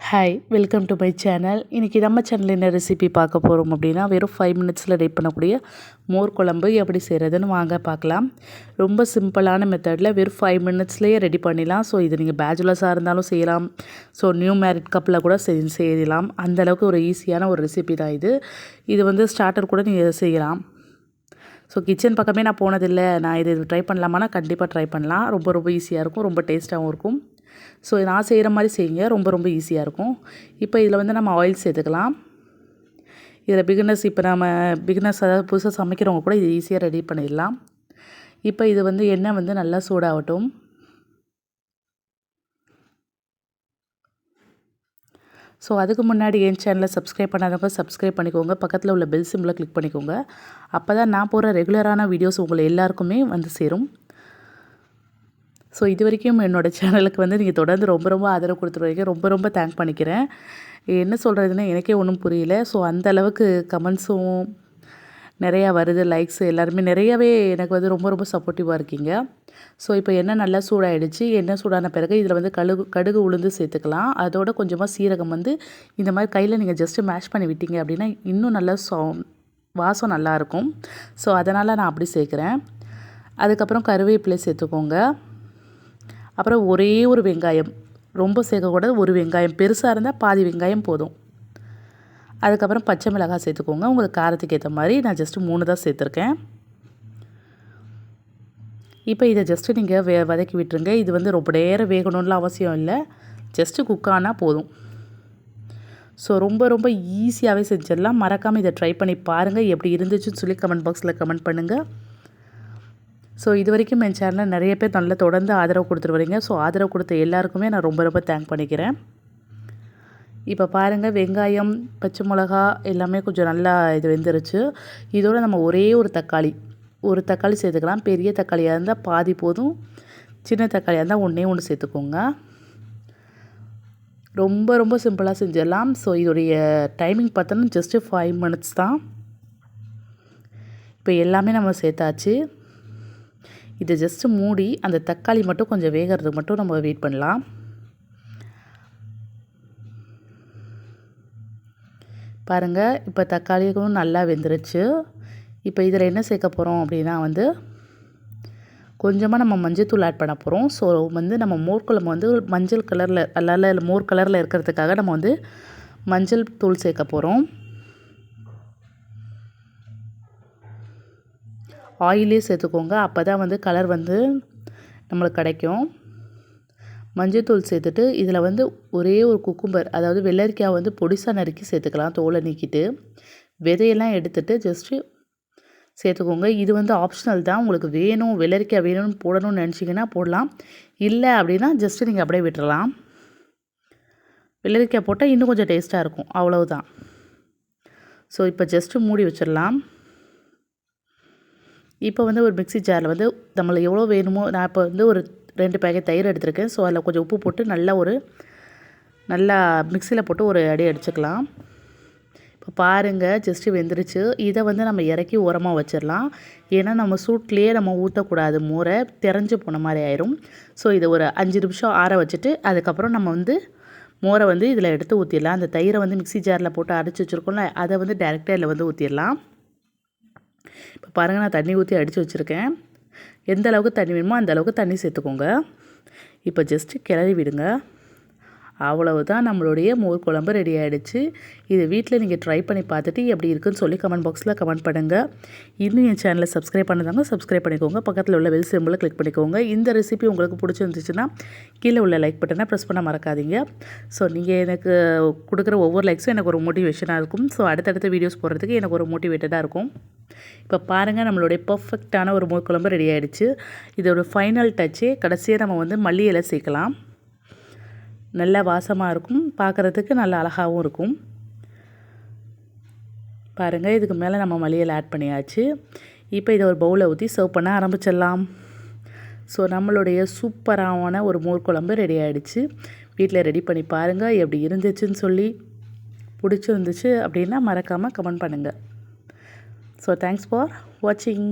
Hi welcome to my channel இன்றைக்கி நம்ம channel என்ன ரெசிபி பார்க்க போகிறோம் அப்படின்னா வெறும் ஃபைவ் மினிட்ஸில் ரெடி பண்ணக்கூடிய மோர் குழம்பு எப்படி செய்கிறதுன்னு வாங்க பார்க்கலாம். ரொம்ப சிம்பிளான மெத்தடில் வெறும் ஃபைவ் மினிட்ஸ்லேயே ரெடி பண்ணிடலாம். ஸோ இது நீங்கள் பேச்சுலர்ஸாக இருந்தாலும் செய்யலாம். ஸோ நியூ மேரிட் கப்பில் கூட செய் செய்யலாம். அந்தளவுக்கு ஒரு ஈஸியான ஒரு ரெசிபி தான் இது. இது வந்து ஸ்டார்டர் கூட நீங்கள் செய்யலாம். ஸோ கிச்சன் பக்கமே நான் போனதில்லை. நான் இது ட்ரை பண்ணலாமான்னா கண்டிப்பாக ட்ரை பண்ணலாம். ரொம்ப ரொம்ப ஈஸியாக இருக்கும். ரொம்ப டேஸ்ட்டாகவும் இருக்கும். ஸோ நான் செய்கிற மாதிரி செய்யுங்க. ரொம்ப ரொம்ப ஈஸியாக இருக்கும். இப்போ இதில் வந்து நம்ம ஆயில் சேர்த்துக்கலாம். இதில் பிகினர்ஸ் இப்போ நம்ம பிகினர்ஸ் அதாவது புதுசாக சமைக்கிறவங்க கூட இது ஈஸியாக ரெடி பண்ணிடலாம். இப்போ இது வந்து எண்ணெய் வந்து நல்லா சூடாகட்டும். ஸோ அதுக்கு முன்னாடி என் சேனலை சப்ஸ்கிரைப் பண்ணாதவங்க சப்ஸ்கிரைப் பண்ணிக்கோங்க. பக்கத்தில் உள்ள பெல் சிம்பிளை கிளிக் பண்ணிக்கோங்க. அப்போ தான் நான் போகிற ரெகுலரான வீடியோஸ் உங்களை எல்லாருக்குமே வந்து சேரும். ஸோ இது வரைக்கும் என்னோடய சேனலுக்கு வந்து நீங்கள் தொடர்ந்து ரொம்ப ரொம்ப ஆதரவு கொடுத்துருவீங்க ரொம்ப ரொம்ப தேங்க் பண்ணிக்கிறேன். என்ன சொல்கிறதுன்னா எனக்கே ஒன்றும் புரியல. ஸோ அந்த அளவுக்கு கமெண்ட்ஸும் நிறையா வருது லைக்ஸ் எல்லாருமே நிறையவே எனக்கு வந்து ரொம்ப ரொம்ப சப்போர்ட்டிவாக இருக்கீங்க. ஸோ இப்போ என்ன நல்லா சூடாகிடுச்சு என்ன சூடான பிறகு இதில் வந்து கழுகு கடுகு உளுந்து சேர்த்துக்கலாம். அதோட கொஞ்சமாக சீரகம் வந்து இந்த மாதிரி கையில் நீங்கள் ஜஸ்ட்டு மேஷ் பண்ணி விட்டீங்க அப்படின்னா இன்னும் நல்லா சோ வாசம் நல்லாயிருக்கும் ஸோ அதனால் நான் அப்படி சேர்க்குறேன். அதுக்கப்புறம் கருவேப்பிலை சேர்த்துக்கோங்க. அப்புறம் ஒரே ஒரு வெங்காயம் ரொம்ப சேர்க்கக்கூடாது ஒரு வெங்காயம். பெருசாக இருந்தால் பாதி வெங்காயம் போதும். அதுக்கப்புறம் பச்சை மிளகாய் சேர்த்துக்கோங்க. உங்களுக்கு காரத்துக்கு ஏற்ற மாதிரி நான் ஜஸ்ட்டு மூணு தான் சேர்த்துருக்கேன். இப்போ இதை ஜஸ்ட்டு நீங்கள் வே வதக்கி விட்டுருங்க. இது வந்து ரொம்ப நேரம் வேகணும்னு அவசியம் இல்லை. ஜஸ்ட்டு குக் ஆனால் போதும். ஸோ ரொம்ப ரொம்ப ஈஸியாகவே செஞ்சிடலாம். மறக்காமல் இதை ட்ரை பண்ணி பாருங்கள் எப்படி இருந்துச்சுன்னு சொல்லி கமெண்ட் பாக்ஸில் கமெண்ட் பண்ணுங்கள் ஸோ இது வரைக்கும் என் சேனலில் நிறைய பேர் நல்லா தொடர்ந்து ஆதரவு கொடுத்துட்டு வரீங்க. ஸோ ஆதரவு கொடுத்த எல்லாருக்குமே நான் ரொம்ப ரொம்ப தேங்க் பண்ணிக்கிறேன். இப்போ பாருங்கள் வெங்காயம் பச்சை மிளகா எல்லாமே கொஞ்சம் நல்லா இது வெந்துருச்சு. இதோடு நம்ம ஒரே ஒரு தக்காளி ஒரு தக்காளி சேர்த்துக்கலாம். பெரிய தக்காளியாக இருந்தால் பாதி போதும் சின்ன தக்காளியாக இருந்தால் ஒன்றே ஒன்று சேர்த்துக்கோங்க. ரொம்ப ரொம்ப சிம்பிளாக செஞ்சிடலாம். ஸோ இதோடைய டைமிங் பார்த்தோன்னா ஜஸ்ட்டு ஃபைவ் மினிட்ஸ் தான். இப்போ எல்லாமே நம்ம சேர்த்தாச்சு. இதை ஜஸ்ட்டு மூடி அந்த தக்காளி மட்டும் கொஞ்சம் வேகிறதுக்கு மட்டும் நம்ம வெயிட் பண்ணலாம். பாருங்கள் இப்போ தக்காளியும் நல்லா வெந்துருச்சு. இப்போ இதில் என்ன சேர்க்க போகிறோம் அப்படின்னா வந்து கொஞ்சமாக நம்ம மஞ்சள் ஆட் பண்ண போகிறோம் ஸோ வந்து நம்ம மோர் குழம்பு வந்து மஞ்சள் கலரில் அல்ல மோர் கலரில் இருக்கிறதுக்காக நம்ம வந்து மஞ்சள் தூள் சேர்க்க போகிறோம் ஆயிலே சேர்த்துக்கோங்க. அப்போ தான் வந்து கலர் வந்து நம்மளுக்கு கிடைக்கும். மஞ்சள்தூள் சேர்த்துட்டு இதில் வந்து ஒரே ஒரு குக்கும்பர் அதாவது வெள்ளரிக்காய் வந்து பொடிசாக நறுக்கி சேர்த்துக்கலாம் தோலை நீக்கிட்டு. விதையெல்லாம் எடுத்துகிட்டு ஜஸ்ட்டு சேர்த்துக்கோங்க. இது வந்து ஆப்ஷனல் தான். உங்களுக்கு வேணும் வெள்ளரிக்காய் வேணும்னு போடணும்னு நினச்சிங்கன்னா போடலாம். இல்லை அப்படின்னா ஜஸ்ட்டு நீங்கள் அப்படியே விட்டுறலாம். வெள்ளரிக்காய் போட்டால் இன்னும் கொஞ்சம் டேஸ்ட்டாக இருக்கும். அவ்வளவுதான். ஸோ இப்போ ஜஸ்ட்டு மூடி வச்சிடலாம். இப்போ வந்து ஒரு மிக்சி ஜாரில் வந்து நம்மளுக்கு எவ்வளோ வேணுமோ நான் இப்போ வந்து ஒரு ரெண்டு பேக்கெட் தயிர் எடுத்திருக்கேன். ஸோ அதில் கொஞ்சம் உப்பு போட்டு நல்லா ஒரு நல்லா மிக்சியில் போட்டு ஒரு அடி அடிச்சுக்கலாம். இப்போ பாருங்கள் ஜஸ்ட்டு வெந்துருச்சு. இதை வந்து நம்ம இறக்கி உரமாக வச்சிடலாம். ஏன்னா நம்ம சூட்லேயே நம்ம ஊற்றக்கூடாது மோரை திறஞ்சு போன மாதிரி ஆயிரும். ஸோ இதை ஒரு அஞ்சு நிமிஷம் ஆற வச்சுட்டு அதுக்கப்புறம் நம்ம வந்து மோரை வந்து இதில் எடுத்து ஊற்றிடலாம் அந்த தயிரை வந்து மிக்சி ஜாரில் போட்டு அரைச்சி வச்சுருக்கோம்ல அதை வந்து டேரெக்டாக இதில் வந்து ஊற்றிடலாம் இப்போ பாருங்கள் நான் தண்ணி ஊற்றி அடித்து வச்சுருக்கேன். எந்த அளவுக்கு தண்ணி வேணுமோ அந்த அளவுக்கு தண்ணி சேர்த்துக்கோங்க. இப்போ ஜஸ்ட்டு கிளறி விடுங்க. அவ்வளவு தான் நம்மளுடைய மோர் குழம்பு ரெடி ஆகிடுச்சு இது வீட்டில் நீங்கள் ட்ரை பண்ணி பார்த்துட்டு எப்படி இருக்குன்னு சொல்லி கமெண்ட் பாக்ஸில் கமெண்ட் பண்ணுங்கள் இன்னும் என் சேனலை சப்ஸ்கிரைப் பண்ணதாங்க சப்ஸ்கிரைப் பண்ணிக்கோங்க. பக்கத்தில் உள்ள வெல் சிம்பிளை கிளிக் பண்ணிக்கோங்க. இந்த ரெசிபி உங்களுக்கு பிடிச்சிருந்துச்சுன்னா கீழே உள்ள லைக் பட்டனை ப்ரெஸ் பண்ண மறக்காதீங்க. ஸோ நீங்கள் எனக்கு கொடுக்குற ஒவ்வொரு லைக்ஸும் எனக்கு ஒரு மோட்டிவேஷனாக இருக்கும். ஸோ அடுத்தடுத்த வீடியோஸ் போடுறதுக்கு எனக்கு ஒரு மோட்டிவேட்டடாக இருக்கும். இப்போ பாருங்கள் நம்மளுடைய பர்ஃபெக்டான ஒரு மோர் குழம்பு ரெடி ஆகிடுச்சு இதோட ஃபைனல் டச்சே கடைசியாக நம்ம வந்து மல்லி இலை சேர்க்கலாம். நல்ல வாசமாக இருக்கும். பார்க்குறதுக்கு நல்ல அழகாகவும் இருக்கும். பாருங்கள் இதுக்கு மேலே நம்ம மளியல் ஆட் பண்ணியாச்சு. இப்போ இதை ஒரு பவுலை ஊற்றி சர்வ் பண்ண ஆரம்பிச்சிடலாம். ஸோ நம்மளுடைய சூப்பரான ஒரு மோர் குழம்பு ரெடி ஆகிடுச்சு வீட்டில் ரெடி பண்ணி பாருங்கள் எப்படி இருந்துச்சுன்னு சொல்லி. பிடிச்சிருந்துச்சு அப்படின்னா மறக்காமல் கமெண்ட் பண்ணுங்கள் ஸோ தேங்க்ஸ் ஃபார் வாட்சிங்